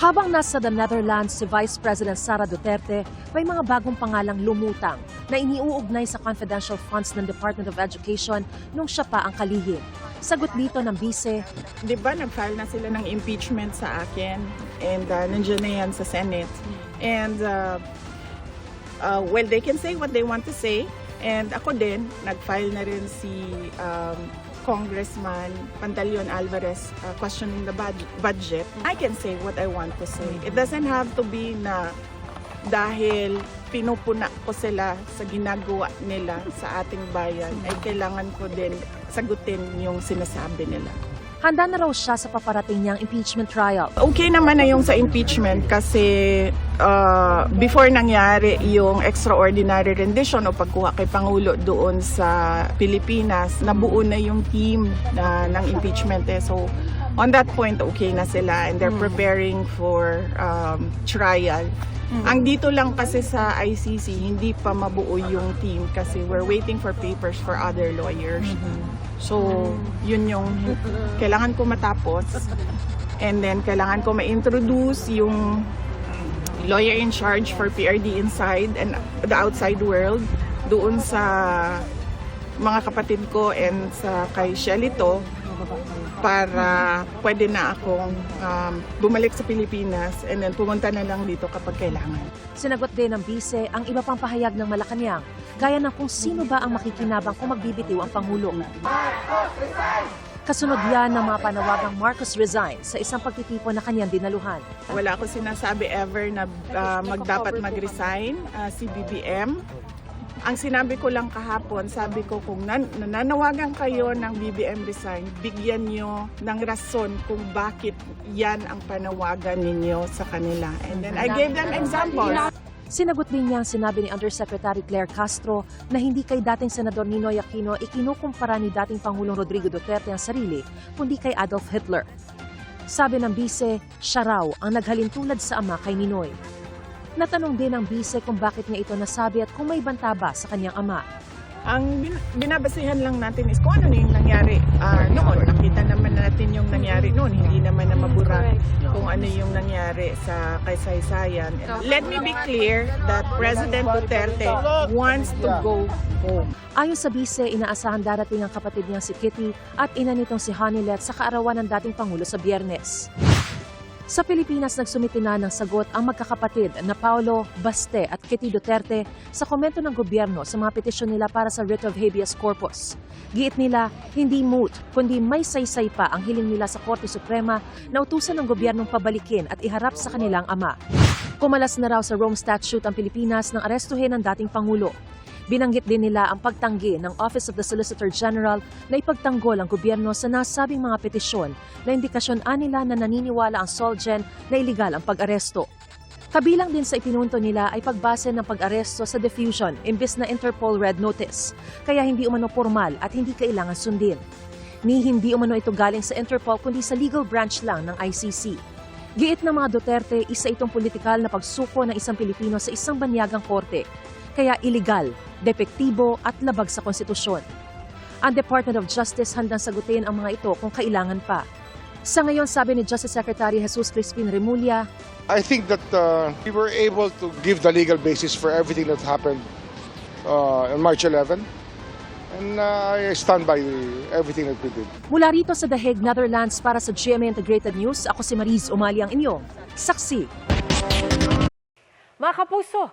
Habang nasa the Netherlands si Vice President Sara Duterte, may mga bagong pangalang lumutang na iniuugnay sa confidential funds ng Department of Education nung siya pa ang kalihim. Sagot dito ng bise, Di ba nag-file na sila ng impeachment sa akin and uh, nandiyan na yan sa Senate. And uh, uh, well, they can say what they want to say. And ako din, nag-file na rin si um, Congressman Pantaleon Alvarez uh, questioning the bud- budget. I can say what I want to say. It doesn't have to be na dahil pinupuna ko sila sa ginagawa nila sa ating bayan, ay kailangan ko din sagutin yung sinasabi nila. Handa na raw siya sa paparating niyang impeachment trial. Okay naman na yung sa impeachment kasi uh, before nangyari yung extraordinary rendition o pagkuha kay Pangulo doon sa Pilipinas, nabuo na yung team na, ng impeachment eh. So on that point, okay na sila and they're preparing for um, trial. Ang dito lang kasi sa ICC, hindi pa mabuo yung team kasi we're waiting for papers for other lawyers. So, yun yung kailangan ko matapos. And then, kailangan ko ma-introduce yung lawyer in charge for PRD inside and the outside world doon sa mga kapatid ko and sa kay Shelito para pwede na akong um, bumalik sa Pilipinas and then pumunta na lang dito kapag kailangan. Sinagot din ng bise ang iba pang pahayag ng Malacanang, gaya ng kung sino ba ang makikinabang kung magbibitiw ang Pangulo. Kasunod yan ng mga panawagang Marcos resign sa isang pagtitipon na kanyang dinaluhan. Wala ako sinasabi ever na uh, magdapat mag-resign uh, si BBM. Ang sinabi ko lang kahapon, sabi ko kung nan- nananawagan kayo ng BBM resign, bigyan nyo ng rason kung bakit yan ang panawagan ninyo sa kanila. And then I gave them examples. Sinagot din niya ang sinabi ni Undersecretary Claire Castro na hindi kay dating Senador Ninoy Aquino ikinukumpara ni dating Pangulong Rodrigo Duterte ang sarili, kundi kay Adolf Hitler. Sabi ng bise, siya raw ang naghalintulad sa ama kay Ninoy. Natanong din ng bise kung bakit niya ito nasabi at kung may banta ba sa kanyang ama. Ang bin- binabasihan lang natin is kung ano na yung nangyari ah, noon. Nakita naman natin yung nangyari noon. Hindi naman na mabura kung ano yung nangyari sa kaysaysayan. Let me be clear that President Duterte wants to go home. Ayon sa bise, inaasahan darating ang kapatid niyang si Kitty at ina nitong si Hanilet sa kaarawan ng dating Pangulo sa biyernes. Sa Pilipinas, nagsumiti na ng sagot ang magkakapatid na Paolo Baste at Kitty Duterte sa komento ng gobyerno sa mga petisyon nila para sa writ of habeas corpus. Giit nila, hindi moot, kundi may saysay pa ang hiling nila sa Korte Suprema na utusan ng gobyernong pabalikin at iharap sa kanilang ama. Kumalas na raw sa Rome Statute ang Pilipinas ng arestuhin ng dating Pangulo. Binanggit din nila ang pagtanggi ng Office of the Solicitor General na ipagtanggol ang gobyerno sa nasabing mga petisyon na indikasyon nila na naniniwala ang Solgen na iligal ang pag-aresto. Kabilang din sa ipinunto nila ay pagbase ng pag-aresto sa diffusion imbes na Interpol Red Notice, kaya hindi umano formal at hindi kailangan sundin. Ni hindi umano ito galing sa Interpol kundi sa legal branch lang ng ICC. Giit ng mga Duterte, isa itong politikal na pagsuko ng isang Pilipino sa isang banyagang korte, kaya iligal, depektibo at labag sa konstitusyon. Ang Department of Justice handang sagutin ang mga ito kung kailangan pa. Sa ngayon, sabi ni Justice Secretary Jesus Crispin Remulla, I think that uh, we were able to give the legal basis for everything that happened uh, on March 11. And uh, I stand by everything that we did. mula rito sa The Hague, Netherlands para sa GMA Integrated News, ako si Mariz Umali ang inyong saksi. Mga kapuso,